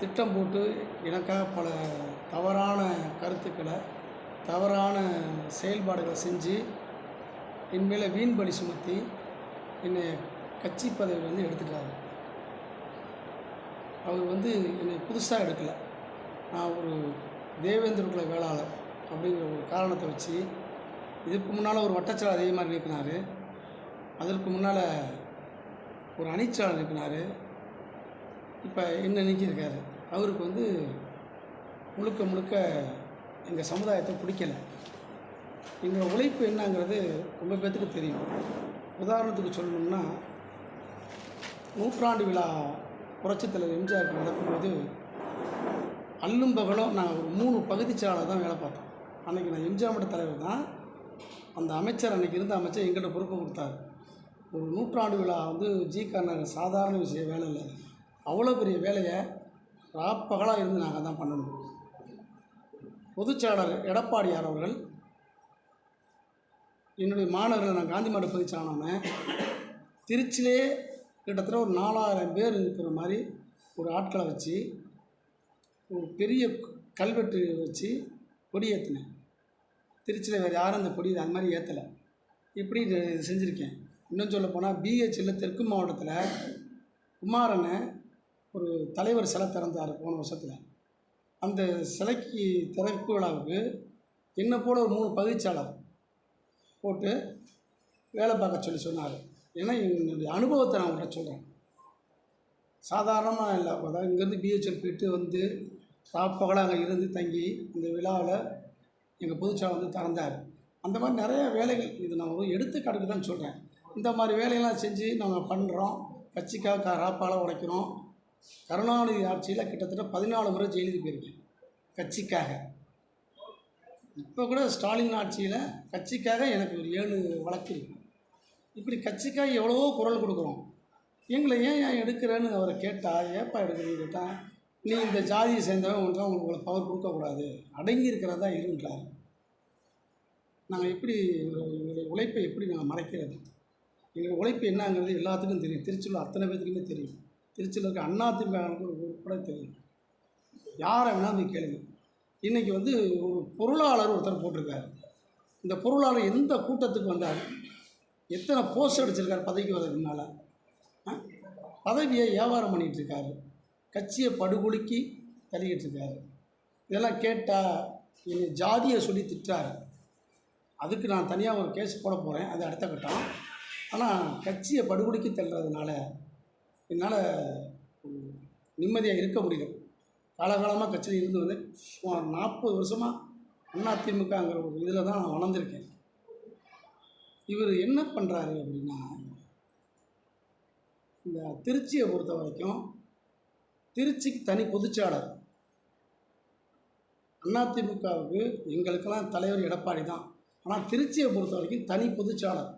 திட்டம் போட்டு எனக்காக பல தவறான கருத்துக்களை தவறான செயல்பாடுகளை செஞ்சு என் மேலே வீண் பலி சுமத்தி என்னை கட்சி பதவி வந்து எடுத்துட்டாரு. அவர் வந்து என்னை புதுசாக எடுக்கலை. நான் ஒரு தேவேந்திர குல வேளாளர் அப்படிங்கிற ஒரு காரணத்தை வச்சு இதுக்கு முன்னால் ஒரு வட்டச்சாலை அதே மாதிரி அதற்கு முன்னால் ஒரு அணிச்சாளர் நிற்கினார் இப்போ என்ன நீக்கியிருக்காரு? அவருக்கு வந்து முழுக்க முழுக்க எங்கள் சமுதாயத்தை பிடிக்கல. எங்கள் உழைப்பு என்னங்கிறது ரொம்ப பேர்த்துக்கு தெரியும். உதாரணத்துக்கு சொல்லணும்னா நூற்றாண்டு விழா புரட்சித் எம்ஜிஆர் நடக்கும்போது அல்லும் பகலும் நான் ஒரு மூணு பகுதிச்சாளர் தான் வேலை பார்த்தோம். அன்றைக்கி நான் எம்ஜிஆர் மட்ட தலைவர் தான். அந்த அமைச்சர் அன்றைக்கி இருந்த அமைச்சர் எங்கிட்ட பொறுப்பு கொடுத்தாரு. ஒரு நூற்றாண்டு விழா வந்து ஜி. கர்ணர் சாதாரண விஷயம் வேலை இல்லை. அவ்வளோ பெரிய வேலையை ராப்பகலாக இருந்து நாங்கள் தான் பண்ணணும். பொதுச்செயலாளர் எடப்பாடியார் அவர்கள் என்னுடைய மாணவர்கள் நான் காந்தி மாடு பதிச்சானோன்னே திருச்சியிலே கிட்டத்தட்ட ஒரு நாலாயிரம் பேர் இருக்கிற மாதிரி ஒரு ஆட்களை வச்சு ஒரு பெரிய கல்வெட்டு வச்சு கொடி ஏற்றினேன் திருச்சியில் வேறு யாரும் அந்த கொடி அது மாதிரி ஏற்றலை இப்படி இது செஞ்சுருக்கேன்? இன்னும் சொல்ல போனால் பிஹெச்சில் தெற்கு மாவட்டத்தில் குமாரனை ஒரு தலைவர் சிலை திறந்தார் போன வருஷத்தில். அந்த சிலைக்கு திறப்பு விழாவுக்கு என்னை போல ஒரு மூணு பகுதிச்சாளர் போட்டு வேலை பார்க்க சொல்லி சொன்னார். ஏன்னா என்னுடைய அனுபவத்தை நான் உங்கள்கிட்ட சொல்கிறேன் சாதாரணமாக இல்லை. அதாவது இங்கேருந்து பிஹெச்எல் போயிட்டு வந்து ராப்பகலாக அங்கே இருந்து தங்கி இந்த விழாவில் எங்கள் பொதுச்சாளர் வந்து திறந்தார். அந்த மாதிரி நிறைய வேலைகள். இது நான் ஒரு எடுத்துக்காட்டுக்கு தான் சொல்கிறேன் இந்த மாதிரி வேலையெல்லாம் செஞ்சு நாங்கள் பண்ணுறோம் கட்சிக்காக க உடைக்கிறோம். கருணாநிதி ஆட்சியில் கிட்டத்தட்ட பதினாலு முறை ஜெயிலுக்கு போயிருக்கேன் கட்சிக்காக. இப்போ கூட ஸ்டாலின் ஆட்சியில் கட்சிக்காக எனக்கு ஒரு ஏழு வழக்கு இருக்கு. இப்படி கட்சிக்காக எவ்வளவோ குரல் கொடுக்குறோம். எங்களை ஏன் ஏன் எடுக்கிறேன்னு அவரை கேட்டால் ஏப்பா எடுக்கிறேன்னு கேட்டால் நீ இந்த ஜாதியை சேர்ந்தவன் உங்களுக்கு உங்களுக்கு பவர் கொடுக்கக்கூடாது அடங்கி இருக்கிறதா இருன்றார் நாங்கள் எப்படி எங்களுடைய உழைப்பை எப்படி நாங்கள் மறைக்கிறது? எங்களுடைய உழைப்பு என்னங்கிறது எல்லாத்துக்கும் தெரியும். திருச்சியில் அத்தனை பேத்துக்குமே தெரியும். திருச்சியில் இருக்க அண்ணா திமுக கூட தெரியும். யாரை வேணால் நீ கேளுங்க. இன்றைக்கி வந்து ஒரு பொருளாளர் ஒருத்தர் போட்டிருக்காரு. இந்த பொருளாளர் எந்த கூட்டத்துக்கு வந்தார்? எத்தனை போஸ்ட் அடிச்சிருக்காரு பதவிக்கு வரதுக்கு முன்னால்? பதவியை வியாபாரம் பண்ணிகிட்டு இருக்காரு. கட்சியை படுகொலுக்கி தள்ளிக்கிட்டு இருக்காரு. இதெல்லாம் கேட்டால் என்னை ஜாதியை சொல்லி திட்டாரு அதுக்கு நான் தனியாக ஒரு கேஸ் போட போகிறேன் அது அடுத்த கட்டம். ஆனால் கட்சியை படுகொலுக்கி தள்ளுறதுனால என்னால் நிம்மதியாக இருக்க முடியல. காலகாலமாக கட்சியில் இருந்து வந்து சுமார் நாற்பது வருஷமாக அதிமுகங்கிற ஒரு இதில் தான் நான் வளர்ந்துருக்கேன். இவர் என்ன பண்ணுறாரு அப்படின்னா இந்த திருச்சியை பொறுத்த வரைக்கும் திருச்சிக்கு தனி பொதுச்சாளர். அதிமுகவுக்கு எங்களுக்கெல்லாம் தலைவர் எடப்பாடி தான். ஆனால் திருச்சியை பொறுத்த வரைக்கும் தனி பொதுச்சாளர்.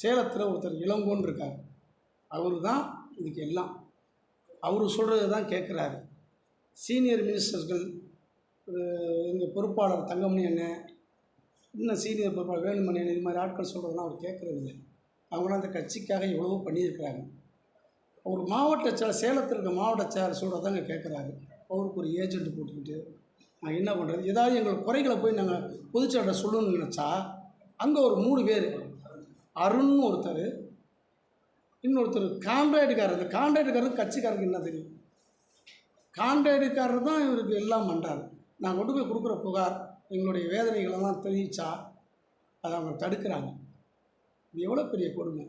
சேலத்தில் ஒருத்தர் இளங்கோன்னு இருக்கார். அவர் தான் இதுக்கு எல்லாம் அவர் சொல்கிறது தான் கேட்குறாரு சீனியர் மினிஸ்டர்கள் எங்கள் பொறுப்பாளர் தங்கமணி அண்ணன் இன்னும் சீனியர் பொறுப்பாளர் வேலுமணி அண்ணன் இது மாதிரி ஆட்கள் சொல்கிறதெல்லாம் அவர் கேட்குறதில்ல அவங்களாம் அந்த கட்சிக்காக எவ்வளவோ பண்ணியிருக்கிறாங்க. அவர் மாவட்ட செயலர் சேலத்தில் இருக்க மாவட்ட செயலர் சொல்கிறதாங்க கேட்குறாரு அவருக்கு ஒரு ஏஜென்ட் போட்டுக்கிட்டு நான் என்ன பண்ணுறது ஏதாவது எங்கள் குறைகளை போய் நாங்கள் பொதுச்செயலர் சொல்லணும்னு நினச்சா அங்கே ஒரு மூணு பேர். அருண்னு ஒருத்தர் இன்னொருத்தர் கான்ட்ராக்டுக்காரர். இந்த கான்ட்ராக்டுக்காரர் கட்சிக்காரருக்கு என்ன தெரியும்? கான்ட்ராக்டுக்காரர் தான் இவருக்கு எல்லாம் பண்ணுறாரு நான் கொண்டு போய் கொடுக்குற புகார் எங்களுடைய வேதனைகளெல்லாம் தெரிவித்தா அதை அவங்க தடுக்கிறாங்க. இது எவ்வளோ பெரிய கொடுமை?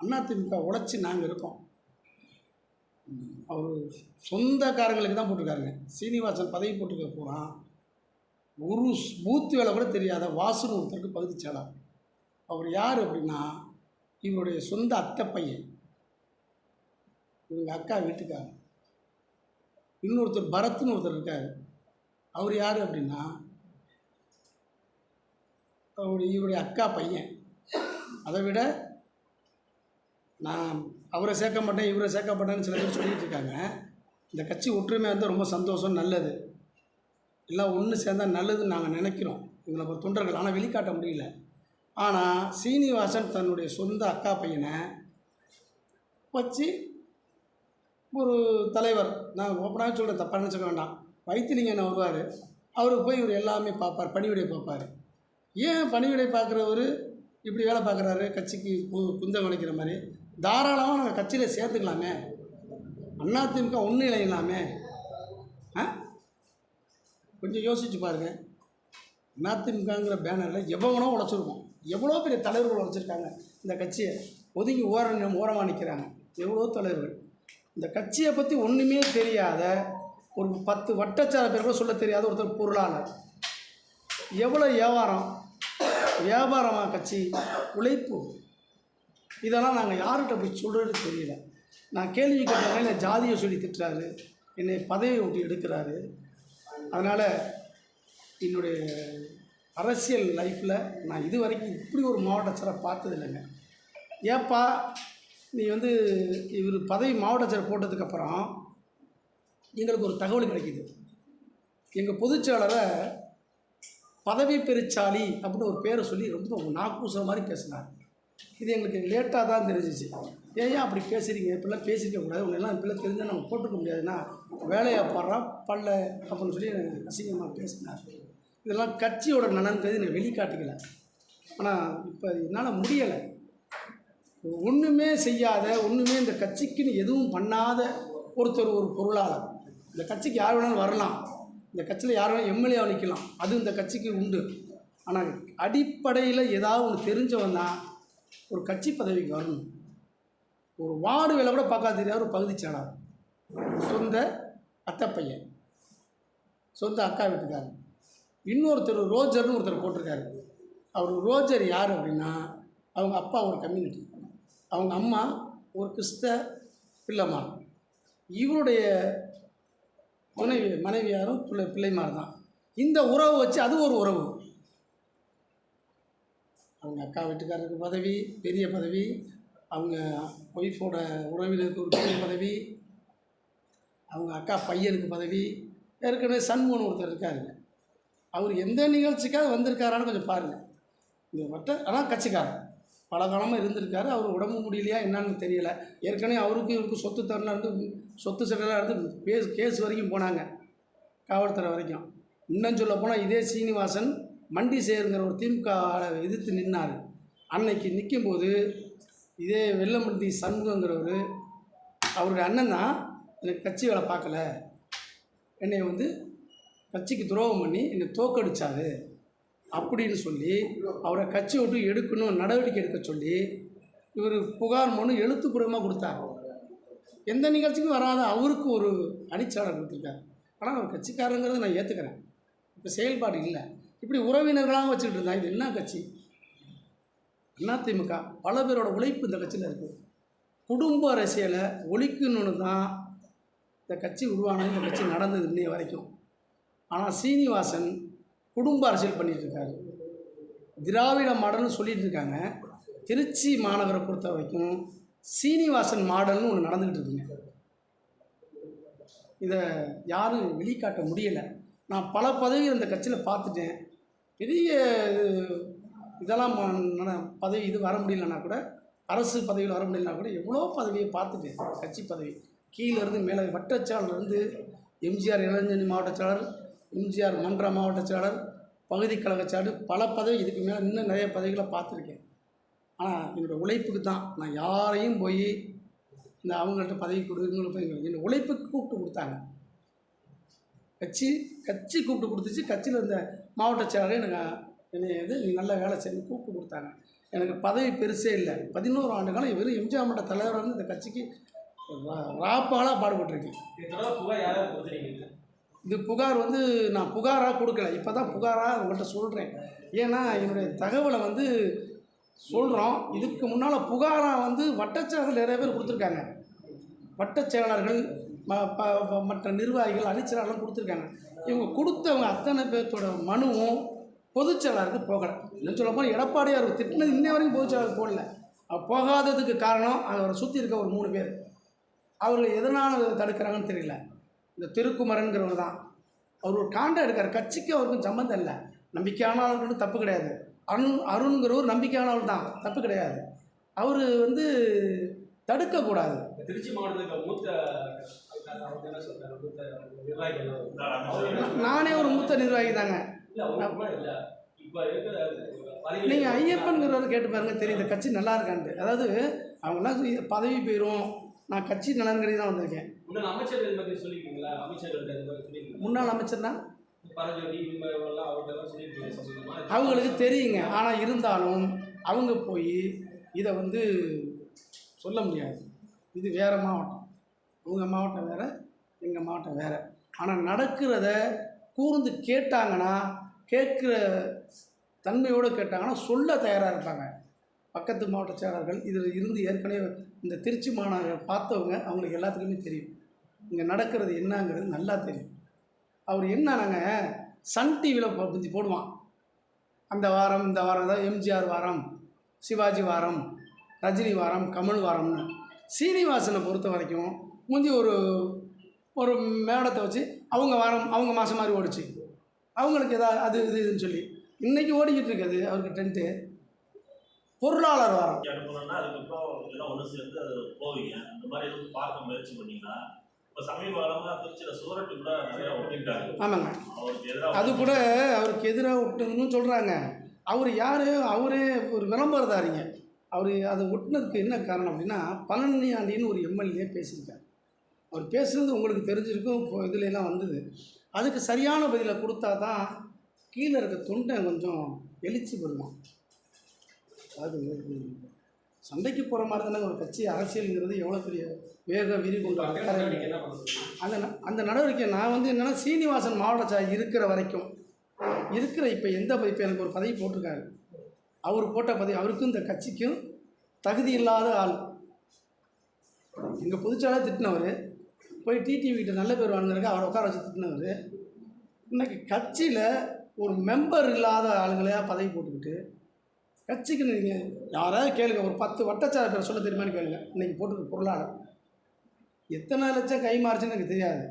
அதிமுக உழைச்சி நாங்கள் இருக்கோம். அவர் சொந்தக்காரங்களுக்கு தான் போட்டிருக்காருங்க. சீனிவாசன் பதவி போட்டுக்க போகிறான் ஒரு பூத்து வேலை கூட தெரியாத வாசுன்னு ஒருத்தருக்கு பகுதி செயலாளர் அவர் யார் அப்படின்னா இவருடைய சொந்த அத்தை பையன் இவங்க அக்கா வீட்டுக்காரர். இன்னொருத்தர் பரத்னு ஒருத்தர் இருக்கார். அவர் யார் அப்படின்னா அவருடைய இவருடைய அக்கா பையன். அதை விட நான் அவரை சேர்க்க மாட்டேன் இவரை சேர்க்க மாட்டேன்னு சில பேர் சொல்லிட்டு இருக்காங்க. இந்த கட்சி ஒற்றுமையாக இருந்தால் ரொம்ப சந்தோஷம் நல்லது. எல்லாம் ஒன்று சேர்ந்தால் நல்லதுன்னு நாங்கள் நினைக்கிறோம். எங்களை ஒரு தொண்டர்கள் ஆனால் வெளிக்காட்ட முடியல. ஆனால் சீனிவாசன் தன்னுடைய சொந்த அக்கா பையனை வச்சு ஒரு தலைவர். நான் ஓப்பனாக சொல்கிறேன் தப்பாக நினச்சிக்க வேண்டாம். வைத்திலிங்கன்னு வருவார்? அவருக்கு போய் இவர் எல்லாமே பார்ப்பார் பணிவிடை பார்ப்பார். ஏன் பணிவிடை பார்க்குறவர் இப்படி வேலை பார்க்குறாரு? கட்சிக்கு கு குந்தம் வளைக்கிற மாதிரி. தாராளமாக நாங்கள் கட்சியில் சேர்த்துக்கலாமே. அதிமுக ஒன்றும் இணையலாமே ஆ? கொஞ்சம் யோசிச்சு பாருங்க. அதிமுகங்கிற பேனரில் எவ்வளோ உழைச்சிருக்கோம் எவ்வளோ பெரிய தலைவர்கள் வச்சுருக்காங்க இந்த கட்சியை? ஒதுங்கி ஓர ஓரமாக நிற்கிறாங்க எவ்வளோ தலைவர்கள்? இந்த கட்சியை பற்றி ஒன்றுமே தெரியாத ஒரு பத்து வட்டச்சார பேர் கூட சொல்ல தெரியாத ஒருத்தர் பொருளாளர். எவ்வளோ வியாபாரம்? வியாபாரமா கட்சி உழைப்பு? இதெல்லாம் நாங்கள் யார்கிட்ட போய் சொல்கிறது தெரியல. நான் கேள்வி கேட்டாங்க என்னை ஜாதியை சொல்லி திட்டுறாரு. என்னை பதவியை ஒட்டி எடுக்கிறாரு. அதனால் என்னுடைய அரசியல் லைஃப்பில் நான் இது வரைக்கும் இப்படி ஒரு மாவட்ட செயலர் பார்த்தது இல்லைங்க ஏப்பா நீ வந்து இவர் பதவி மாவட்ட செயலர் போட்டதுக்கப்புறம் எங்களுக்கு ஒரு தகவல் கிடைக்கிது. எங்கள் பொதுச்செயலரை பதவி பெருச்சாளி அப்படின்னு ஒரு பேரை சொல்லி ரொம்ப நாக்கூசுற மாதிரி பேசினார். இது எங்களுக்கு லேட்டாக தான் தெரிஞ்சிச்சு. ஏன் அப்படி பேசுகிறீங்க இப்படிலாம் பேசிக்க கூடாது. உங்களெல்லாம் இப்படிலாம் தெரிஞ்சால் நம்ம போட்டுக்க முடியாதுன்னா வேலையை பாடுறா பல்ல அப்படின்னு சொல்லி எனக்கு அசிங்கமாக பேசினார். இதெல்லாம் கட்சியோட நலன்றது என்னை வெளிக்காட்டிக்கல. ஆனால் இப்போ என்னால் முடியலை. ஒன்றுமே செய்யாத ஒன்றுமே இந்த கட்சிக்குன்னு எதுவும் பண்ணாத ஒருத்தர் ஒரு பொருளாளர். இந்த கட்சிக்கு யார் வேணாலும் வரலாம். இந்த கட்சியில் யார் வேணாலும் எம்எல்ஏ நிற்கலாம் அது இந்த கட்சிக்கு உண்டு. ஆனால் அடிப்படையில் ஏதாவது ஒன்று தெரிஞ்சவன் தான் ஒரு கட்சி பதவிக்கு வரணும். ஒரு வார்டு வேலை கூட பார்க்காத தெரியாத ஒரு பகுதி செயலாளர். சொந்த அத்தை பையன். சொந்த அக்கா வீட்டுக்காரர். இன்னொருத்தர் ரோஜர்னு ஒருத்தர் போட்டிருக்காரு. அவர் ரோஜர் யார் அப்படின்னா அவங்க அப்பா ஒரு கம்யூனிட்டி அவங்க அம்மா ஒரு கிறிஸ்த பிள்ளைமா இவருடைய துணைவி மனைவியாரும் பிள்ளை பிள்ளைமார் தான். இந்த உறவு வச்சு அது ஒரு உறவு. அவங்க அக்கா வீட்டுக்காரருக்கு பதவி பெரிய பதவி. அவங்க ஒய்ஃபோட உறவினருக்கு ஒரு பெரிய பதவி. அவங்க அக்கா பையனுக்கு பதவி. ஏற்கனவே சண்முகன் ஒருத்தர் இருக்காருங்க அவர் எந்த நிகழ்ச்சிக்காவது வந்திருக்காரான்னு கொஞ்சம் பாருங்கள் இந்த வட்ட ஆனால் கட்சிக்காரர். பல காலமாக இருந்திருக்காரு. அவர் உடம்பு முடியலையா என்னன்னு தெரியல. ஏற்கனவே அவருக்கு இவருக்கு சொத்து தரலாம் இருந்து சொத்து சட்டலாக இருந்து பேஸ் கேஸ் வரைக்கும் போனாங்க. காவல்துறை வரைக்கும். இன்னும் சொல்ல போனால் இதே சீனிவாசன் மண்டி சேருங்கிற ஒரு திமுக எதிர்த்து நின்னார். அன்னைக்கு நிற்கும்போது இதே வெள்ளமண்டி சண்முகங்கிறவர் அவருடைய அண்ணன் தான் எனக்கு கட்சி வேலை பார்க்கல. என்னை வந்து கட்சிக்கு துரோகம் பண்ணி என்னை தோக்கடிச்சாரு அப்படின்னு சொல்லி அவரை கட்சி விட்டு எடுக்கணும் நடவடிக்கை எடுக்க சொல்லி இவர் புகார் மனு எழுத்துப்பூர்வமாக கொடுத்தார். எந்த நிகழ்ச்சிக்கும் வராத அவருக்கு ஒரு அணிச்சாளர் கொடுத்துருக்காரு. ஆனால் அவர் கட்சிக்காரங்கிறத நான் ஏற்றுக்கிறேன் இப்போ செயல்பாடு இல்லை. இப்படி உறவினர்களாக வச்சுக்கிட்டு இருந்தா இது என்ன கட்சி? அதிமுக பல பேரோட உழைப்பு இந்த கட்சியில் இருக்குது குடும்ப அரசியலை ஒழிக்கணும்னு தான் இந்த கட்சி உருவானது இந்த கட்சி நடந்தது இன்னைய வரைக்கும். ஆனால் சீனிவாசன் குடும்ப அரசியல் பண்ணிகிட்ருக்காரு திராவிட மாடல்னு சொல்லிகிட்டு இருக்காங்க திருச்சி மாநகரை பொறுத்த வரைக்கும் சீனிவாசன் மாடல்னு ஒன்று நடந்துக்கிட்டு இருக்குங்க. இதை யாரும் வெளிக்காட்ட முடியலை. நான் பல பதவிகள் இந்த கட்சியில் பார்த்துட்டேன். பெரிய இது- இதெல்லாம் நட- பதவி இது வர முடியலன்னா கூட அரசு பதவியில் வர முடியலனா கூட எவ்வளோ பதவியை பார்த்துட்டேன். கட்சி பதவி. கீழே இருந்து மேலே வட்டச்சாளர்லேருந்து எம்ஜிஆர் இளைஞரணி மாவட்ட செயலர் எம்ஜிஆர் மன்ற மாவட்ட செயலர் பகுதி கழக செயலாளர் பல பதவி இதுக்கு மேலே இன்னும் நிறைய பதவிகளை பார்த்துருக்கேன். ஆனால் என்னோடய உழைப்புக்கு தான் நான் யாரையும் போய் இந்த அவங்கள்ட்ட பதவி கொடு இவங்களுக்கு போய் உழைப்புக்கு கூப்பிட்டு கொடுத்தாங்க. கட்சி கட்சி கூப்பிட்டு கொடுத்துச்சு. கட்சியில் இருந்த மாவட்ட செயலரே எனக்கு என்னை இது நீ நல்ல வேலை செய்யணும் கூப்பிட்டு கொடுத்தாங்க. எனக்கு பதவி பெருசே இல்லை. பதினோரு ஆண்டு காலம் வெறும் எம்ஜிஆர் மன்ற தலைவராக இருந்து இந்த கட்சிக்கு ரா- ராப்பாலாக பாடுபட்டுருக்கேன். இது புகார் வந்து நான் புகாராக கொடுக்கல. இப்போ தான் புகாராக உங்கள்கிட்ட சொல்கிறேன் ஏன்னா என்னுடைய தகவலை வந்து சொல்கிறோம் இதுக்கு முன்னால் புகாராக வந்து வட்டச்செயலர்கள் நிறைய பேர் கொடுத்துருக்காங்க. வட்டச் செயலாளர்கள் மற்ற நிர்வாகிகள் அணிச்செயலாளர்கள் கொடுத்துருக்காங்க. இவங்க கொடுத்தவங்க அத்தனை பேர்த்தோட மனுவும் பொதுச் செயலாளருக்கு போகலை. இன்னும் சொல்ல போனால் எடப்பாடியார் திட்டினது இன்ன வரைக்கும் பொதுச் செயலாளர் போடல. போகாததுக்கு காரணம் அவரை சுற்றி இருக்க ஒரு மூணு பேர். அவர்கள் எதனால் தடுக்கிறாங்கன்னு தெரியல. இந்த திருக்குமரன்கிறவர் தான். அவர் ஒரு காண்டாக எடுக்கார் கட்சிக்கு அவருக்கும் சம்மந்தம் இல்லை. நம்பிக்கையானவர்களுக்கு தப்பு கிடையாது. அருண் அருண்கிறவர் நம்பிக்கையானவர் தான். தப்பு கிடையாது. அவர் வந்து தடுக்கக்கூடாது. திருச்சி மாவட்டத்துக்கு மூத்த நானே ஒரு மூத்த நிர்வாகி தாங்க. நீங்கள் ஐயப்பன்கிறவர் கேட்டு பாருங்க தெரியும் இந்த கட்சி நல்லா இருக்கான்ட்டு. அதாவது அவங்களாம் சொல்லி- பதவி போயிடும் நான் கட்சி நலன்கடி தான் வந்திருக்கேன். முன்னாள் அமைச்சர்கள் பத்தி சொல்லிருக்கீங்களா? அமைச்சர்கள் முன்னாள் அமைச்சர்னா? அவங்களுக்கு தெரியுங்க. ஆனால் இருந்தாலும் அவங்க போய் இதை வந்து சொல்ல முடியாது. இது வேறு மாவட்டம். உங்கள் மாவட்டம் வேறு எங்கள் மாவட்டம் வேறு. ஆனால் நடக்கிறத கூர்ந்து கேட்டாங்கன்னா கேட்குற தன்மையோடு கேட்டாங்கன்னா சொல்ல தயாராக இருப்பாங்க. பக்கத்து மாவட்ட செயலாளர்கள் இதில் இருந்து ஏற்கனவே இந்த திருச்சி மாநகர பார்த்தவங்க அவங்களுக்கு எல்லாத்துக்குமே தெரியும். இங்கே நடக்கிறது என்னங்கிறது நல்லா தெரியும். அவர் என்னன்னாங்க சன் டிவியில் பற்றி போடுவான். அந்த வாரம் இந்த வாரம் தான் எம்ஜிஆர் வாரம் சிவாஜி வாரம் ரஜினி வாரம் கமல் வாரம்னு. சீனிவாசனை பொறுத்த வரைக்கும் முந்தி ஒரு ஒரு மேடத்தை வச்சு அவங்க வாரம் அவங்க மாதம் மாதிரி ஓடிச்சு. அவங்களுக்கு எதாவது அது இது இதுன்னு சொல்லி. இன்றைக்கி ஓடிக்கிட்டு இருக்குது அவருக்கு டென்ட்டு பொருளாளர் வாரம் அனுப்பணும்னா அதுக்கப்புறம் எல்லாம் ஒன்று சேர்ந்து அது போவீங்க. அந்த மாதிரி எதுவும் பார்க்க முயற்சி பண்ணீங்கன்னா இப்போ சமீப காலமாக திருச்சியில் சூரட்டு கூட நிறைய ஒட்டிக்கிட்டாங்க ஆமாங்க. அவருக்கு எதிராக அது கூட அவருக்கு எதிராக விட்டதுன்னு சொல்கிறாங்க அவர் யார்? அவரே ஒரு விளம்பரதாரிங்க. அவர் அதை ஒட்டினதுக்கு என்ன காரணம் அப்படின்னா பழனியாண்டின்னு ஒரு எம்எல்ஏ பேசியிருக்கார். அவர் பேசுனது உங்களுக்கு தெரிஞ்சிருக்கும் இப்போ இதுல எல்லாம் வந்தது. அதுக்கு சரியான பதிலை கொடுத்தா தான் கீழே இருக்க தொண்டை கொஞ்சம் எழுச்சி பெறுமா அது சண்டைக்கு போகிற மாதிரி தானே ஒரு கட்சி அரசியலுங்கிறது எவ்வளோ பெரிய வேக விரி கொண்ட அந்த அந்த நடவடிக்கை நான் வந்து என்னென்னா சீனிவாசன் மாவட்ட சார் இருக்கிற வரைக்கும் இருக்கிற இப்போ எந்த இப்போ எனக்கு ஒரு பதவி போட்டிருக்காரு. அவர் போட்ட பதவி அவருக்கும் இந்த கட்சிக்கும் தகுதி இல்லாத ஆள். எங்கள் பொதுச்சாளர் திட்டினவர் போய் டிடிவி கிட்ட நல்ல பேர் வாங்கினருக்கு அவரை உட்கார வச்சு திட்டினவர். இன்னைக்கு கட்சியில் ஒரு மெம்பர் இல்லாத ஆளுங்களையா பதவி போட்டுக்கிட்டு கட்சிக்கு நீங்கள் யாராவது கேளுங்க. ஒரு பத்து வட்டச்சார பேர் சொல்ல தெரியுமான்னு கேளுங்க. இன்னைக்கு போட்டுருக்க பொருளாளர் எத்தனை லட்சம் கை மாறுச்சுன்னு எனக்கு தெரியாது.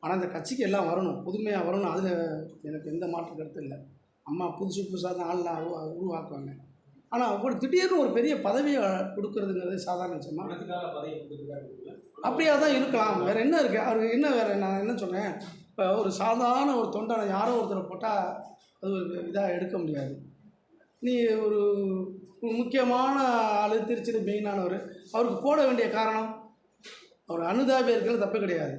ஆனால் அந்த கட்சிக்கு எல்லாம் வரணும். புதுமையாக வரணும். அதில் எனக்கு எந்த மாற்று கருத்து இல்லை. அம்மா புதுசு புதுசாக தான் ஆள்லாம் உருவா- உருவாக்குவாங்க. ஆனால் அப்படி திடீர்னு ஒரு பெரிய பதவியை கொடுக்கறதுங்கிறது சாதாரண விஷயமா? அப்படியே தான் இருக்கலாம். வேறு என்ன இருக்குது அவருக்கு என்ன வேறு? நான் என்ன சொன்னேன்? இப்போ ஒரு சாதாரண ஒரு தொண்டனை யாரோ ஒருத்தரை போட்டால் அது ஒரு இதாக எடுக்க முடியாது. நீ ஒரு முக்கியமான ஆள் திருச்சியில் மெயினானவர் அவருக்கு போட வேண்டிய காரணம் அவர் அனுதாபி இருக்கிறது தப்பு கிடையாது.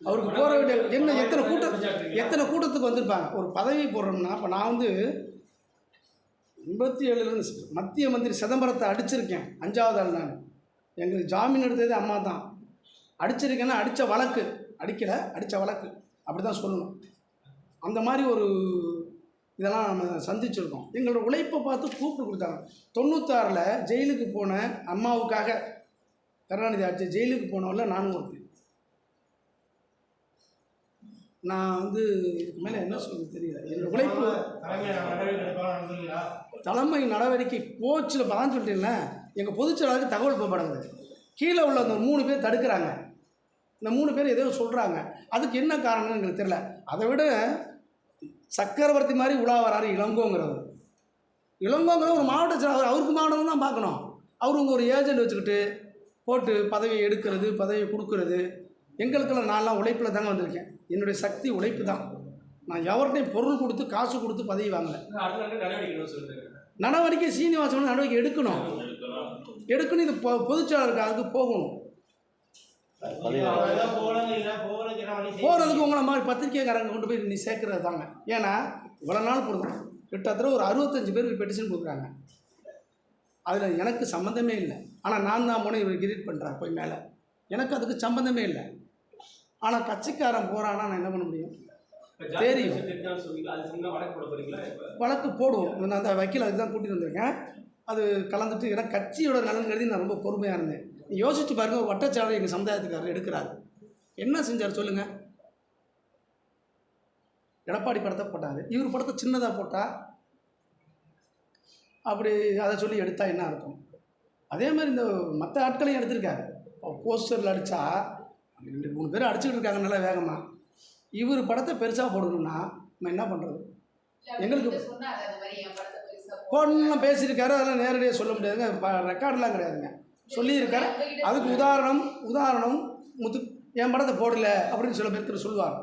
அவருக்கு போட வேண்டிய என்ன எத்தனை கூட்டம் எத்தனை கூட்டத்துக்கு வந்திருப்பாங்க? ஒரு பதவி போடுறோம்னா இப்போ நான் வந்து எண்பத்தி ஏழுலேருந்து மத்திய மந்திரி சிதம்பரத்தை அடிச்சிருக்கேன் அஞ்சாவது ஆள் நான். எங்களுக்கு ஜாமீன் எடுத்தது அம்மா தான். அடிச்சிருக்கேன்னா அடித்த வழக்கு. அடிக்கலை அடித்த வழக்கு. அப்படி தான் சொல்லணும். அந்த மாதிரி ஒரு இதெல்லாம் நம்ம சந்திச்சிருக்கோம். எங்களோட உழைப்பை பார்த்து கூப்பிட்டு கொடுத்தாங்க. தொண்ணூத்தாறில் ஜெயிலுக்கு போன அம்மாவுக்காக கருணாநிதி ஆட்சி ஜெயிலுக்கு போனவரில் நானும் ஒரு நான் வந்து இதுக்கு மேலே என்ன சொல்ல தெரியல. என்னோட உழைப்பு தலைமை நடவடிக்கை போச்சில் பதான் சொல்லிட்டேன்ல. எங்கள் பொதுச்செயலாளருக்கு தகவல் போகப்படுது கீழே உள்ள அந்த மூணு பேர் தடுக்கிறாங்க. இந்த மூணு பேர் ஏதோ சொல்கிறாங்க அதுக்கு என்ன காரணம்னு எங்களுக்கு தெரியல. அதை விட சக்கரவர்த்தி மாதிரி உலா வராரு இளங்கோங்கிறவர். இளங்கோங்கிற ஒரு மாவட்ட செயலாளர். அவருக்கு மாவட்டம் தான் பார்க்கணும். அவர் உங்கள் ஒரு ஏஜென்ட் வச்சுக்கிட்டு போட்டு பதவியை எடுக்கிறது பதவியை கொடுக்கறது. எங்களுக்கெல்லாம் நான்லாம் உழைப்பில் தாங்க வந்திருக்கேன். என்னுடைய சக்தி உழைப்பு தான். நான் எவர்கிட்டையும் பொருள் கொடுத்து காசு கொடுத்து பதவி வாங்கலை. நடவடிக்கை சீனிவாசன் நடவடிக்கை எடுக்கணும். எடுக்கணும். இது பொ பொதுச்செயலாளருக்கு அதுக்கு போகணும். போகிறதுக்கு உங்களை மாதிரி பத்திரிக்கைக்காரங்க கொண்டு போய் நீ சேர்க்கறது தாங்க. ஏன்னா இவ்வளோ நாள் பொறுத்து கிட்டத்தட்ட ஒரு அறுபத்தஞ்சு பேருக்கு பெட்டிஷன் கொடுக்குறாங்க. அதில் எனக்கு சம்மந்தமே இல்லை. ஆனால் நான் தான் போன இவர் கிரீட் பண்ணுறேன் போய் மேலே. எனக்கு அதுக்கு சம்மந்தமே இல்லை. ஆனால் கட்சிக்காரன் போகிறான்னா நான் என்ன பண்ண முடியும்? தெரியும். வழக்கு வழக்கு போடுவோம். நான் அந்த வக்கீல் அதுக்கு தான் கூட்டிகிட்டு வந்திருக்கேன். அது கலந்துட்டு ஏன்னா கட்சியோட நலன் கருதி நான் ரொம்ப பொறுமையாக இருந்தேன். யோசிச்சு பாருங்க ஒரு எங்கள் சமுதாயத்துக்காரர் எடுக்கிறார். என்ன செஞ்சார் சொல்லுங்கள் எடப்பாடி படத்தை போட்டார். இவர் படத்தை சின்னதாக போட்டால் அப்படி அதை சொல்லி எடுத்தால் என்ன அர்த்தம்? அதே மாதிரி இந்த மற்ற ஆட்களையும் எடுத்திருக்காரு. போஸ்டரில் அடித்தா ரெண்டு மூணு பேர் அடிச்சுக்கிட்டு இருக்காங்க நல்லா வேகமாக இவர் படத்தை பெருசாக போடணும்னா நம்ம என்ன பண்ணுறது எங்களுக்கு-. ஃபோன்லாம் பேசியிருக்காரு அதெல்லாம் நேரடியாக சொல்ல முடியாதுங்க. ரெக்கார்டெலாம் கிடையாதுங்க. சொல்லியிருக்காரு. அதுக்கு உதாரணம் உதாரணம் முத்து என் படத்தை போடல அப்படின்னு சில பேர்த்து சொல்லுவாங்க.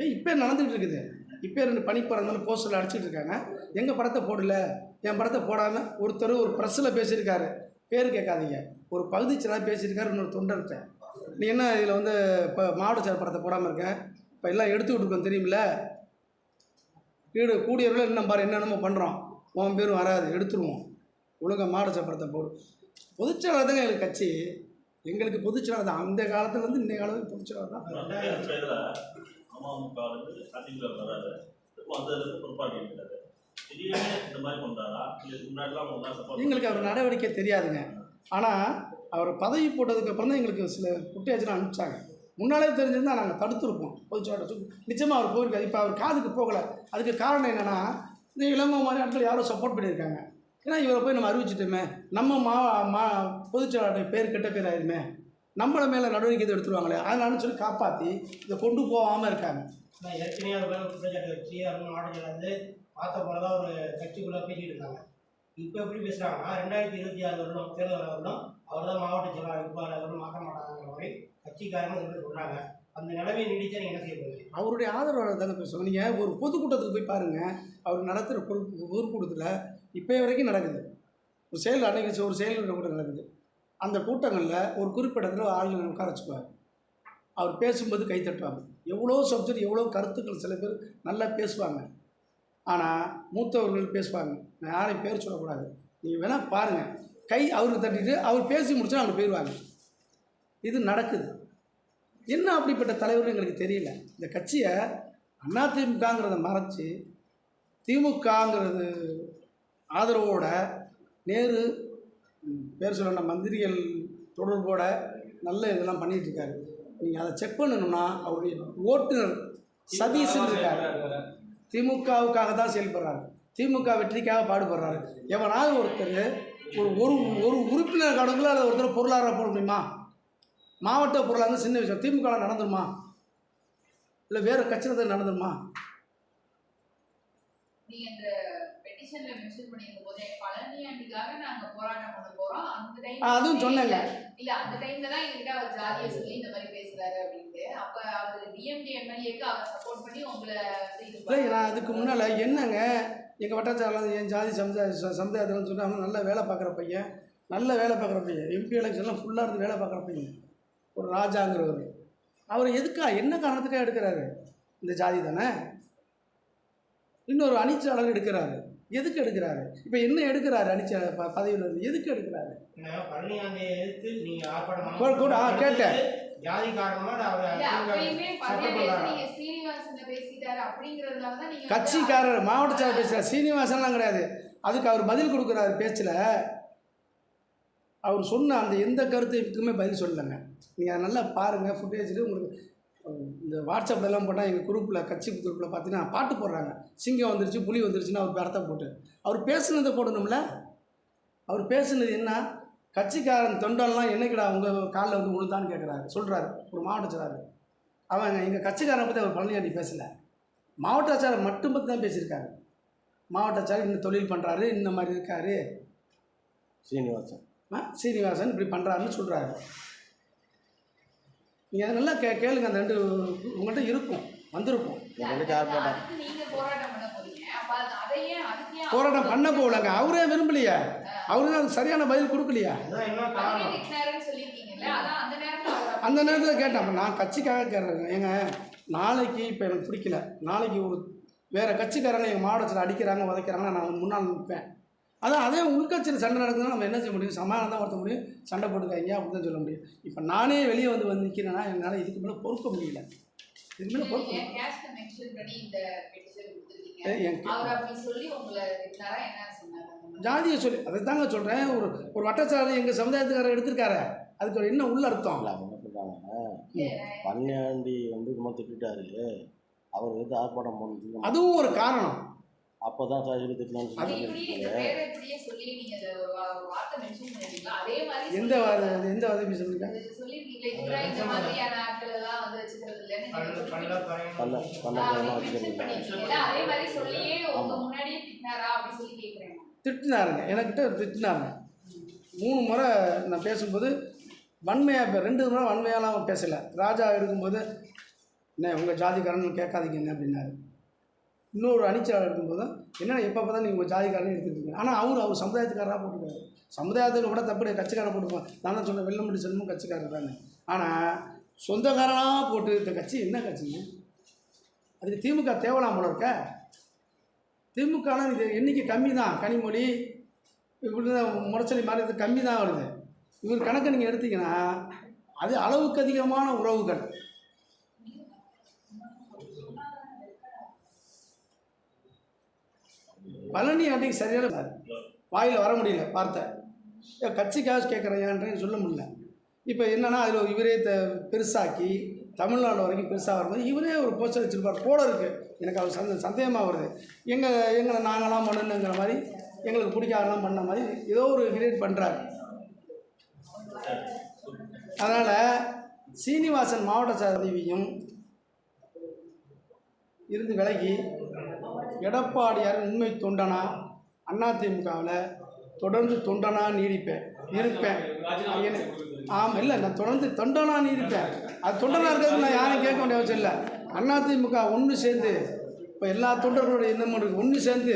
ஏய் இப்போ நடந்துகிட்டு இருக்குது? இப்போ ரெண்டு பனிப்பறம் மாதிரி போஸ்டரில் அடிச்சிட்டு இருக்காங்க. எங்கள் படத்தை போடல? என் படத்தை போடாமல் ஒருத்தர் ஒரு ப்ரெஸ்ஸில் பேசியிருக்காரு. பேர் கேட்காதீங்க. ஒரு பகுதி செயலாளர் பேசியிருக்காரு இன்னொரு தொண்டர்கிட்ட நீ என்ன இதில் வந்து இப்போ மாவட்ட சார் படத்தை போடாமல் இருக்கேன் இப்போ எல்லாம் எடுத்து விட்டுருக்கோம் தெரியுமில்ல வீடு கூடியவர்கள் இன்னும் பாரு என்னென்னமோ பண்ணுறோம் உன் பேரும் வராது எடுத்துருவோம். ஒழுங்காக மாவட்ட சார் படத்தை போடு. பொதுச்செயலாளர் தாங்க எங்களுக்கு கட்சி? எங்களுக்கு பொதுச்செயலாளர் தான். அந்த காலத்துலேருந்து இந்த காலத்துக்கு பொதுச்செயலாளர் தான். எங்களுக்கு அவர் நடவடிக்கை தெரியாதுங்க. ஆனால் அவர் பதவி போட்டதுக்கப்புறம் தான் எங்களுக்கு சில குட்டியாச்சுலாம் அனுப்பிச்சாங்க. முன்னாலே தெரிஞ்சிருந்தால் நாங்கள் தடுத்துருப்போம். பொதுச்செயலாளர் நிச்சயமாக அவர் போயிருக்காரு. இப்போ அவர் காதுக்கு போகலை. அதுக்கு காரணம் என்னென்னா இந்த இளங்கோ மாதிரி ஆட்கள் யாரும் சப்போர்ட் பண்ணியிருக்காங்க. ஏன்னா இவரை போய் நம்ம அறிவிச்சிட்டோமே. நம்ம மா மா பொதுச்செயலாளர் பேர் கெட்ட பேர் ஆயிருமே நம்மள மேலே நடவடிக்கை எதுவும் எடுத்துருவாங்களே? அதனால சொல்லி காப்பாற்றி இதை கொண்டு போகாமல் இருக்காங்க. ஏற்கனவே மேலே குற்றச்சாட்டு வச்சு அவர் மாவட்டத்தில் வந்து பார்த்த போல தான் ஒரு கட்சிக்குள்ளே இருந்தாங்க இப்போ எப்படி பேசுகிறாங்கன்னா ரெண்டாயிரத்தி இருபத்தி ஆறு வருடம் தேர்தல் வருடம் அவர் தான் மாவட்ட செயலாளர் இருப்பார் அவர் மாற்ற மாட்டாங்கிற மாதிரி கட்சிக்காரங்க சொல்லி சொல்கிறாங்க அந்த நிலைமை நீடிச்சா நீங்கள் என்ன செய்ய போகிறீங்க அவருடைய ஆதரவாளர் தானே பேசுவோம் நீங்கள் ஒரு பொதுக்கூட்டத்துக்கு போய் பாருங்கள் அவர் நடத்துகிற பொது பொதுக்கூட்டத்தில் இப்போ வரைக்கும் நடக்குது. ஒரு செயல் அன்னைக்கு ஒரு செயல் கூட நடக்குது. அந்த கூட்டங்களில் ஒரு குறிப்பிட்ட இடத்துல ஆளுநர் உட்கார வச்சுக்குவார். அவர் பேசும்போது கைத்தட்டுவாங்க எவ்வளோ சப்ஜெக்ட் எவ்வளோ கருத்துக்கள் சில பேர் நல்லா பேசுவாங்க. ஆனால் மூத்தவர்கள் பேசுவாங்க. நான் யாரையும் பேர் சொல்லக்கூடாது. நீங்கள் வேணால் பாருங்கள் கை அவருக்கு தட்டிட்டு அவர் பேசி முடிச்சா அவங்க போயிடுவாங்க இது நடக்குது. என்ன அப்படிப்பட்ட தலைவர்னு எங்களுக்கு தெரியல. இந்த கட்சியை அதிமுகங்கிறத மறைச்சி திமுகங்கிறது ஆதரவோட நேரு பேர் சொல்ல மந்திரிகள் தொடர்போட நல்ல இதெல்லாம் பண்ணிகிட்ருக்காரு நீங்கள் அதை செக் பண்ணணும்னா அவருடைய ஓட்டுநர் சதீஷ் இருக்கார். திமுகவுக்காக தான் செயல்படுறாரு. திமுக வெற்றிக்காக பாடுபடுறாரு. எவனாவது ஒருத்தர் ஒரு ஒரு ஒரு உறுப்பினர் கணக்கில் அதை ஒருத்தர் பொருளாதார போட முடியுமா? மாவட்ட பொருளாதாரம் சின்ன விஷயம். திமுக நடந்துருமா? இல்லை வேறு கட்சியில் நடந்துருமா? பெட்டிஷன்ல மென்ஷன் பண்ணிருக்கும் போதே பழனி ஆண்டிக்காக நாங்க போராட்டம் பண்ண போறோம். அந்த டைம் அதுவும் சொன்னேங்க. இல்ல அந்த டைம்ல தான் எங்ககிட்ட அவர் ஜாதியை சொல்லி இந்த மாதிரி பேசுறாரு அப்படின்ட்டு. அப்ப அவர் டிஎம்டி எம்எல்ஏக்கு அவர் சப்போர்ட் பண்ணி உங்களை நான் அதுக்கு முன்னால் என்னங்க எங்கள் வட்டாச்சாரில் என் ஜாதி சமுதாய ச- சமுதாயத்தில்னு சொன்னா அவன் நல்ல வேலை பார்க்குற பையன். நல்ல வேலை பார்க்குற பையன். எம்பி எலெக்ஷன்லாம் ஃபுல்லாக இருந்து வேலை பார்க்குற பையன். ஒரு ராஜாங்கிறவர். அவர் எதுக்கா என்ன காரணத்துக்காக எடுக்கிறாரு? இந்த ஜாதி தானே? இன்னொரு அணிச்சாளர் எடுக்கிறாரு. எதுக்கு எடுக்கிறாரு? இப்போ என்ன எடுக்கிறாரு அணிச்ச ப- பதவியில இருந்து? எதுக்கு எடுக்கிறாரு? கூட- கூட, ஆ, கேட்டேன். கட்சிக்காரர் மாவட்ட செயலர் பேசுகிறார் சீனிவாசன்லாம் கிடையாது. அதுக்கு அவர் பதில் கொடுக்குறாரு பேச்சில். அவர் சொன்ன அந்த எந்த கருத்துக்குமே பதில் சொல்லலைங்க. நீங்கள் அதை நல்லா பாருங்கள் ஃபுட்டேஜில் உங்களுக்கு இந்த வாட்ஸ்அப்லலாம் போட்டால் எங்கள் குரூப்பில் கட்சி குரூப்பில் பார்த்தீங்கன்னா பாட்டு போடுறாங்க. சிங்கம் வந்துருச்சு புலி வந்துருச்சுன்னு அவர் அர்த்தம் போட்டு. அவர் பேசுனதை போடணும்ல? அவர் பேசுனது என்ன? கட்சிக்காரன் தொண்டெல்லாம் என்னைக்குடா உங்கள் காலில் வந்து விழுந்தான்னு கேட்குறாரு சொல்கிறாரு ஒரு மாவட்ட செயலாளர் அவன் எங்கள் கட்சிக்காரனை பற்றி அவர் பழனியாண்டி பேசலை. மாவட்ட ஆச்சாரர் மட்டும் பற்றி தான் பேசியிருக்காரு. மாவட்ட ஆச்சாரர் இந்த தொழில் பண்ணுறாரு இந்த மாதிரி இருக்காரு. சீனிவாசன். ஆ, சீனிவாசன் இப்படி பண்ணுறாருன்னு சொல்கிறாரு நீங்கள் அதை நல்லா கே கேளுங்க அந்த ரெண்டு உங்கள்கிட்ட இருக்கும் வந்திருக்கும். போராட்டம் பண்ண போறீங்க? அப்ப அது அதையே அதுக்கு ஏன் போராட்டம் பண்ண போகலங்க. அவரே விரும்பலையே. அவரு தான் சரியான பதில் கொடுக்கலையா. அந்த நேரத்துல அவர் அந்த நேரத்தில் கேட்டேன். நான் கட்சிக்காக கேட்குறேங்க ஏங்க நாளைக்கு இப்போ எனக்கு பிடிக்கல. நாளைக்கு ஒரு வேறு கட்சிக்காரங்க எங்கள் மாவட்டத்தில் அடிக்கிறாங்க உதைக்கிறாங்கன்னா நான் முன்னால் நிற்பேன் அதான் அதே உள்கட்சியில் சண்டை நடக்குதுன்னா நம்ம என்ன செய்ய முடியும்? சமாதானம் தான் ஒருத்த முடியும். சண்டை போட்டுக்காங்க அப்படி தான் சொல்ல முடியும். இப்போ நானே வெளியே வந்து வந்து நிற்கிறேன்னா என்னால் இதுக்கு மேலே பொறுக்க முடியல. இதுக்கு மேலே பொறுக்க ஏன் கேஸ்ட மென்ஷன் பண்ணி இந்த பெட்டிஷன் கொடுத்துருக்கீங்க? ஏ- என் அவர் அப்படி சொல்லி உங்களை திட்டினாரா என்ன சொன்னாரு? அந்த மாதிரி? ஜாதியை சொல்லி அதை தாங்க சொல்கிறேன் ஒரு ஒரு வட்டச்சாலை எங்கள் சமுதாயத்துக்காரர் எடுத்திருக்காரு. அதுக்கு ஒரு என்ன உள்ள அர்த்தம்? இல்லை அவங்க சொல்கிறாங்க பன்னியாண்டி வந்து ரொம்ப திட்டாரு அவர் வந்து ஆர்ப்பாட்டம் பண்ணி அதுவும் ஒரு காரணம். அப்போ தான் திட்டலாம்னு சொல்லி வார்த்தை மாதிரி எந்த வார எந்த வாதம் சொல்லுங்க பல்ல திட்டினாருங்க. எனக்கிட்ட திட்டினாருங்க மூணு முறை நான் பேசும்போது வன்மையாக ரெண்டு முறை வன்மையாலாம் பேசலை. ராஜா இருக்கும்போது என்ன உங்கள் ஜாதிக்காரன்னு கேட்காதீங்க என்ன அப்படின்னாரு. இன்னொரு அணிச்சலாளர் இருக்கும்போது என்ன எப்போ பார்த்தா நீங்கள் உங்கள் ஜாதிக்காரனே எடுத்துருக்கீங்க ஆனால் அவர் அவர் சமுதாயத்துக்காராக போட்டுருக்காரு. சமுதாயத்துக்கு கூட தப்பு கட்சிக்காரன் கட்சிக்காரர் நான் தான் சொன்னேன் வெள்ளமுடி செல்வமும் கட்சிக்காரர் தானே. ஆனால் சொந்தக்காரனாக போட்டு இந்த கட்சி என்ன கட்சிங்க? அதுக்கு திமுக தேவலாம் போல இருக்க. திமுகனால் இது எண்ணிக்கை கம்மி தான். கனிமொழி இப்படி தான் முரசொலி மாதிரி இது கம்மி தான் வருது. இவர் கணக்கு நீங்கள் எடுத்தீங்கன்னா அது அளவுக்கு அதிகமான உறவுகள். பழனி அன்றைக்கு சரியான வாயில் வர முடியல வார்த்தை. ஏன் கட்சிக்காக கேட்குறையான்றேன் சொல்ல முடியல. இப்போ என்னென்னா அதில் இவரே த பெருசாக்கி தமிழ்நாடு வரைக்கும் பெருசாக வரும்போது இவரே ஒரு போஸ்டர் வச்சுருப்பார் போல இருக்குது எனக்கு அவர் சந்த சந்தேகமாக வருது. எங்கள் எங்களை நாங்களாம் பண்ணணுங்கிற மாதிரி எங்களுக்கு பிடிக்காதெல்லாம் பண்ண மாதிரி ஏதோ ஒரு கிரியேட் பண்ணுறாரு அதனால் சீனிவாசன் மாவட்ட சாதிவியும் இருந்து விலகி எடப்பாடியார் உண்மை தொண்டனா? அதிமுகவில் தொடர்ந்து தொண்டனாக நீடிப்பேன். இருப்பேன். ஆமாம் இல்லை நான் தொடர்ந்து தொண்டனாக நீடிப்பேன். அது தொண்டனாக இருக்கிறது நான் யாரும் கேட்க வேண்டிய அவசியம் இல்லை. அதிமுக ஒன்று சேர்ந்து இப்போ எல்லா தொண்டர்களுடைய எண்ணம் இருக்கு. ஒன்று சேர்ந்து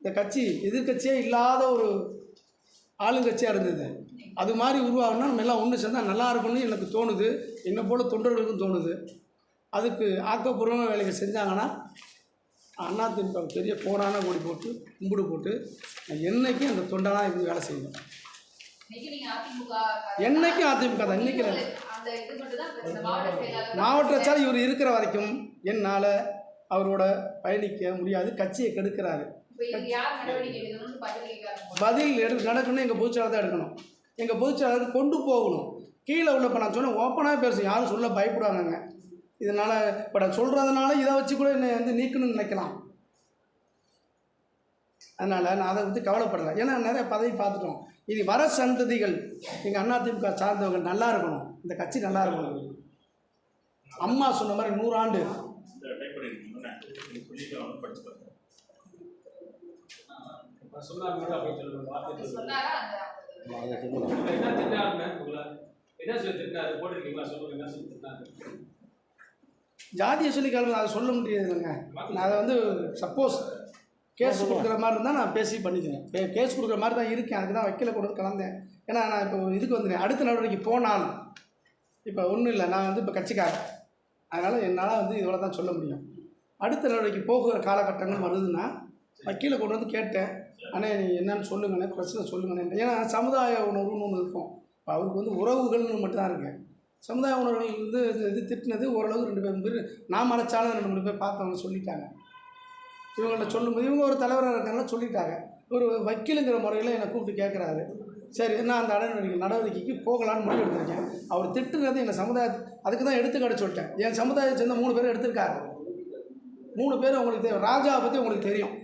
இந்த கட்சி எதிர்க்கட்சியே இல்லாத ஒரு ஆளுங்கட்சியாக இருந்தது. அது மாதிரி உருவாகணும்னா நம்ம எல்லாம் ஒன்று சேர்ந்தால் நல்லா இருக்கும்னு எனக்கு தோணுது. என்னை போல் தொண்டர்களுக்கும் தோணுது. அதுக்கு ஆக்கப்பூர்வமாக வேலைகள் செஞ்சாங்கன்னா அதிமுக பெரிய போரான கொடி போட்டு கும்பிடு போட்டு நான் என்னைக்கும் அந்த தொண்டனாக இருந்து வேலை அதிமுக என்னைக்கும் அதிமுக தான். இன்னைக்கு. மாவட்ட செயலாளர் இவர் இருக்கிற வரைக்கும் என்னால் அவரோட பயணிக்க முடியாது கட்சியை கெடுக்கிறாரு. பதில் எடு நடக்கணும் எங்கள் பொதுச்செயலாளர் தான் எடுக்கணும். எங்கள் பொதுச்செயலாளருக்கு கொண்டு போகணும். கீழே உள்ள இப்போ நான் சொன்னேன் ஓப்பனாக பேசும் யாரும் சொல்ல பயப்படுவாங்கங்க இதனால் பட் சொல்கிறதுனால இதை வச்சு கூட என்னை வந்து நீக்கணும்னு நினைக்கலாம். அதனால் நான் அதை வந்து கவலைப்படலை ஏன்னா நிறைய பதவி பார்த்துட்டோம். இது வர சந்ததிகள் எங்கள் அண்ணா திமுக சார்ந்தவங்க நல்லா இருக்கணும். இந்த கட்சி நல்லா இருக்கணும். அம்மா சொன்ன மாதிரி நூறாண்டு என்ன ஜாதியை சொல்லி கிளம்பு அதை சொல்ல முடியாதுங்க. நான் அதை வந்து சப்போஸ் கேஸ் கொடுக்குற மாதிரி இருந்தால் நான் பேசி பண்ணிக்கிறேன். கேஸ் கொடுக்குற மாதிரி தான் இருக்கேன். அதுக்கு தான் வக்கீல கொண்டு கலந்தேன். ஏன்னா நான் இப்போ இதுக்கு வந்துட்டேன் அடுத்த நடவடிக்கை போனால் இப்போ ஒன்றும் இல்லை. நான் வந்து இப்போ கட்சிக்காரன். அதனால் என்னால் வந்து இதோட தான் சொல்ல முடியும். அடுத்த நடவடிக்கை போகிற காலகட்டங்கள் வருதுன்னா வக்கீலை கொண்டு வந்து கேட்டேன். அண்ணே நீ என்னன்னு சொல்லுங்கண்ணே பிரச்சனை சொல்லுங்கண்ணே ஏன்னா சமுதாய உணர்வுன்னு ஒன்று இருக்கும். இப்போ அவருக்கு வந்து உறவுகள்னு மட்டும்தான் இருக்கு. சமுதாய உணர்வுகள் வந்து இது திட்டினது ஓரளவுக்கு ரெண்டு பேர் பேர். நான் மலைச்சாலும் ரெண்டு மூணு பேர் பார்த்தவங்க சொல்லிட்டாங்க. இவங்கள்ட்ட சொல்லும்போது இவங்க ஒரு தலைவராக இருக்காங்களா சொல்லிட்டாங்க. ஒரு வக்கீலுங்கிற முறையில் என்னை கூப்பிட்டு கேட்குறாரு சரி நான் அந்த நடவடிக்கை நடவடிக்கைக்கு போகலான்னு முடிவு எடுத்திருக்கேன். அவர் திட்டுறது எங்கள் சமுதாய அதுக்கு தான் எடுத்துக்காட்டு சொல்லிட்டேன். என் சமுதாயத்தை சேர்ந்த மூணு பேர் எடுத்திருக்காரு. மூணு பேர் உங்களுக்கு தெரியும். ராஜாவை பற்றி உங்களுக்கு தெரியும்.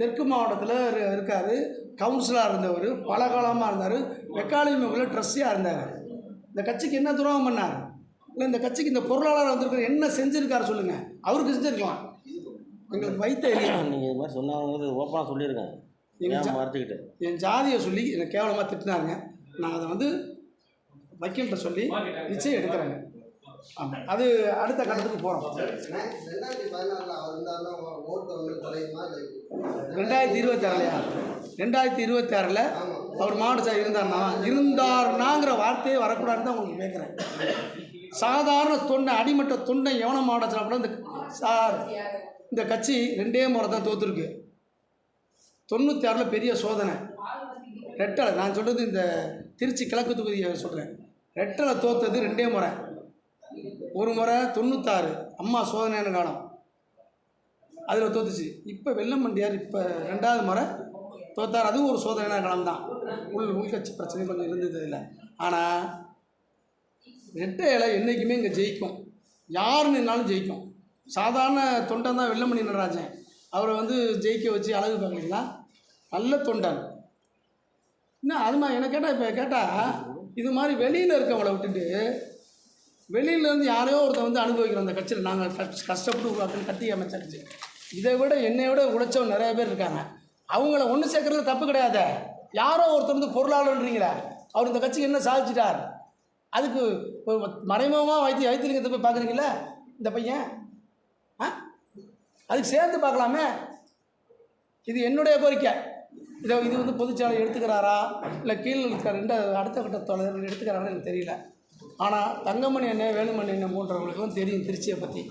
தெற்கு மாவட்டத்தில் இருக்கார். கவுன்சிலாக இருந்தவர். பல காலமாக இருந்தார் வெக்காளிமையில் ட்ரெஸ்ஸியாக இருந்தார். இந்த கட்சிக்கு என்ன துரோகம் பண்ணார்? இல்லை இந்த கட்சிக்கு இந்த பொருளாளர் வந்திருக்கிற என்ன செஞ்சுருக்காரு சொல்லுங்கள் அவருக்கு செஞ்சுருக்கலாம். எங்களுக்கு வைத்த எரியும் நீங்கள் இது மாதிரி சொன்னாங்கிறது ஓப்பனாக சொல்லியிருக்கேன் ஜா மறைச்சிக்கிட்டு? என் ஜாதியை சொல்லி என்னை கேவலமாக திட்டினாங்க நான் அதை வந்து வக்கீல்கிட்ட சொல்லி நிச்சயம் எடுக்கிறேங்க. ஆமாம் அது அடுத்த கட்டத்துக்கு போகிறோம் ரெண்டாயிரத்தி இருபத்தாறுலையா ரெண்டாயிரத்தி இருபத்தாறில் ஆமா. அவர் மாவட்ட சார் இருந்தார்னா இருந்தார்னாங்கிற வார்த்தையே வரக்கூடாதுன்னு தான் உங்களுக்கு கேட்குறேன் சாதாரண தொண்டை அடிமட்ட தொண்டை எவன மாவட்ட கூட இந்த சார் இந்த கட்சி ரெண்டே முறை தான் தோற்றுருக்கு தொண்ணூற்றி ஆறில் பெரிய சோதனை. ரெட்டலை நான் சொல்கிறது இந்த திருச்சி கிழக்கு தொகுதியை சொல்கிறேன் ரெட்டலை தோத்தது ரெண்டே முறை. ஒரு முறை தொண்ணூத்தாறு அம்மா சோதனையான காலம் அதில் தோத்துச்சு. இப்போ வெள்ளமண்டியார் இப்போ ரெண்டாவது முறை தோத்தார் அதுவும் ஒரு சோதனையான காலம் தான் உள் உள்கட்சி பிரச்சனை கொஞ்சம் இருந்தது இல்லை ஆனால் ரெட்டை இலை என்றைக்குமே இங்கே ஜெயிக்கும். யார் நின்னாலும் ஜெயிக்கும். சாதாரண தொண்டன் தான் வெள்ளமணி நடராஜன். அவரை வந்து ஜெயிக்க வச்சு அழகு பார்க்குறீங்களா? நல்ல தொண்டன். என்ன அது மாதிரி என்ன கேட்டால் இப்போ கேட்டால் இது மாதிரி வெளியில் இருக்கவங்கள விட்டுட்டு வெளியிலேருந்து யாரையோ ஒருத்தன் வந்து அனுபவிக்கிறோம் அந்த கட்சியில் நாங்கள் கஷ்டப்பட்டு உருவாக்குன்னு கட்டி அமைச்ச கட்சி. இதை விட என்னை விட உழைச்சவங்க நிறைய பேர் இருக்காங்க. அவங்கள ஒன்று சேர்க்கறது தப்பு கிடையாது. யாரோ ஒருத்தர் வந்து பொருளாளர்ன்றீங்களே அவர் இந்த கட்சிக்கு என்ன சாதிச்சிட்டார்? அதுக்கு மறைமுகமாக வைத்து வைத்திருக்கிறத போய் பார்க்குறீங்களே இந்த பையன்? ஆ? அதுக்கு சேர்ந்து பார்க்கலாமே? இது என்னுடைய கோரிக்கை. இதை இது வந்து பொதுச்சாலை எடுத்துக்கிறாரா? இல்லை கீழே இருக்கிற ரெண்டு அடுத்த கட்ட தலைவர்கள் எடுத்துக்கிறாரான்னு எனக்கு தெரியல. ஆனால் தங்கமணி என்ன வேலுமணி என்ன போன்றவங்களுக்கெல்லாம் தெரியும் திருச்சியை பற்றி